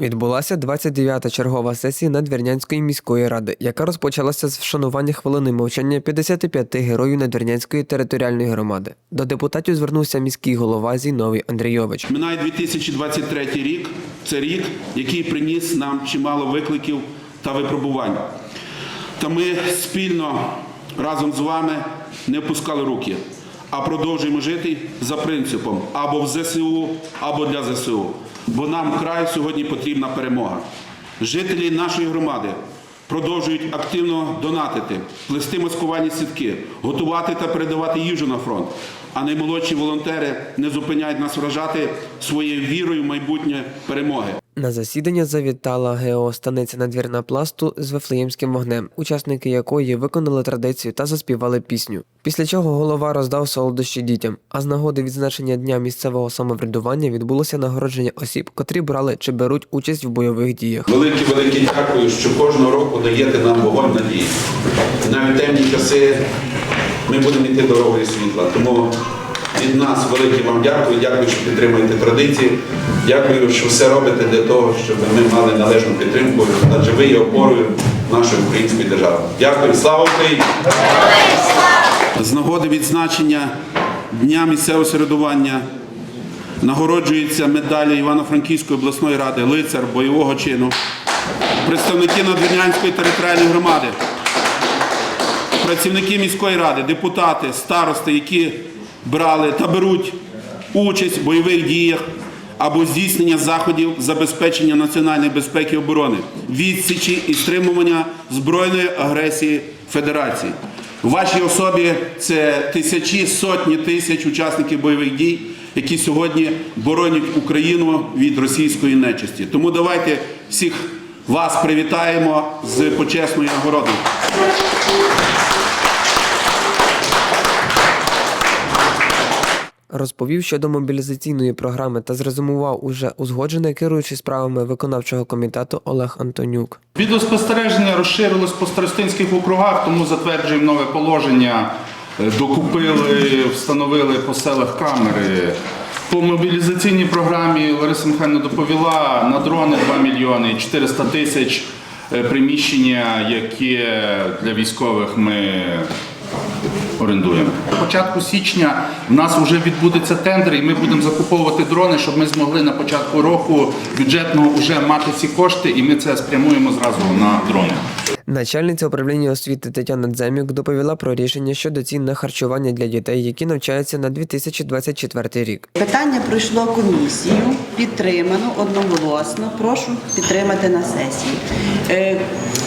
Відбулася 29-та чергова сесія Надвірнянської міської ради, яка розпочалася з вшанування хвилини мовчання 55 героїв Надвірнянської територіальної громади. До депутатів звернувся міський голова Зіновій Андрійович. Минає 2023 рік. Це рік, який приніс нам чимало викликів та випробувань. Та ми спільно разом з вами не опускали руки, а продовжуємо жити за принципом або в ЗСУ, або для ЗСУ. Бо нам вкрай сьогодні потрібна перемога. Жителі нашої громади продовжують активно донатити, плести маскувальні сітки, готувати та передавати їжу на фронт. А наймолодші волонтери не зупиняють нас вражати своєю вірою в майбутнє перемоги. На засідання завітала ГЕО станиця надвірна пласту з Вифлеємським вогнем, учасники якої виконали традицію та заспівали пісню. Після чого голова роздав солодощі дітям. А з нагоди відзначення дня місцевого самоврядування відбулося нагородження осіб, котрі брали чи беруть участь в бойових діях. Велике, велике дякую, що кожного року даєте нам вогонь надії. Навіть темні часи ми будемо йти дорогою світла. Тому від нас велике вам дякую. Дякую, що підтримуєте традиції. Дякую, що все робите для того, щоб ми мали належну підтримку, адже ви є опорою нашої української держави. Дякую, слава Україні! З нагоди відзначення Дня місцевого середування нагороджується медалі Івано-Франківської обласної ради лицар бойового чину, представники Надвірнянської територіальної громади, працівники міської ради, депутати, старости, які брали та беруть участь в бойових діях або здійснення заходів забезпечення національної безпеки і оборони, відсічі і стримування збройної агресії Федерації. У вашій особі це тисячі, сотні тисяч учасників бойових дій, які сьогодні боронять Україну від російської нечисті. Тому давайте всіх вас привітаємо з почесною нагородою. Розповів щодо мобілізаційної програми та зрезумував уже узгоджене керуючий справами виконавчого комітету Олег Антонюк. Відеоспостереження розширилось по старостинських округах, тому затверджуємо нове положення. Е, Докупили, встановили по селах камери. По мобілізаційній програмі Лариса Михайловна доповіла на дрони 2 мільйони 400 тисяч е, приміщення, які для військових ми орендуємо. На початку січня в нас вже відбудеться тендер, і ми будемо закуповувати дрони, щоб ми змогли на початку року бюджетного вже мати ці кошти, і ми це спрямуємо зразу на дрони. Начальниця управління освіти Тетяна Дземюк доповіла про рішення щодо цін на харчування для дітей, які навчаються на 2024 рік. Питання пройшло комісію, підтримано одноголосно. Прошу підтримати на сесії. Е,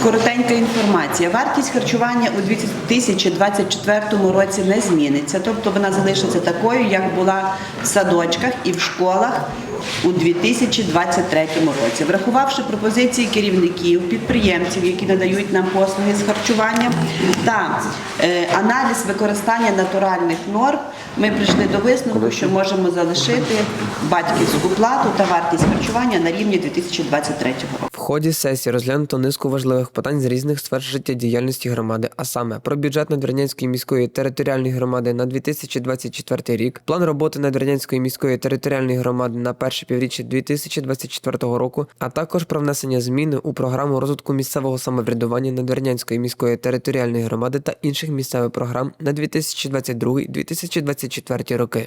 Коротенька інформація. Вартість харчування у 2024 році не зміниться, тобто вона залишиться такою, як була в садочках і в школах у 2023 році. Врахувавши пропозиції керівників, підприємців, які надають нам послуги з харчування, та е, аналіз використання натуральних норм, ми прийшли до висновку, що можемо залишити батьківську плату та вартість харчування на рівні 2023 року. Ході сесії розглянуто низку важливих питань з різних сфер життєдіяльності громади, а саме про бюджет Надвірнянської міської територіальної громади на 2024 рік, план роботи Надвірнянської міської територіальної громади на перше півріччя 2024 року, а також про внесення зміни у програму розвитку місцевого самоврядування Надвірнянської міської територіальної громади та інших місцевих програм на 2022-2024 роки.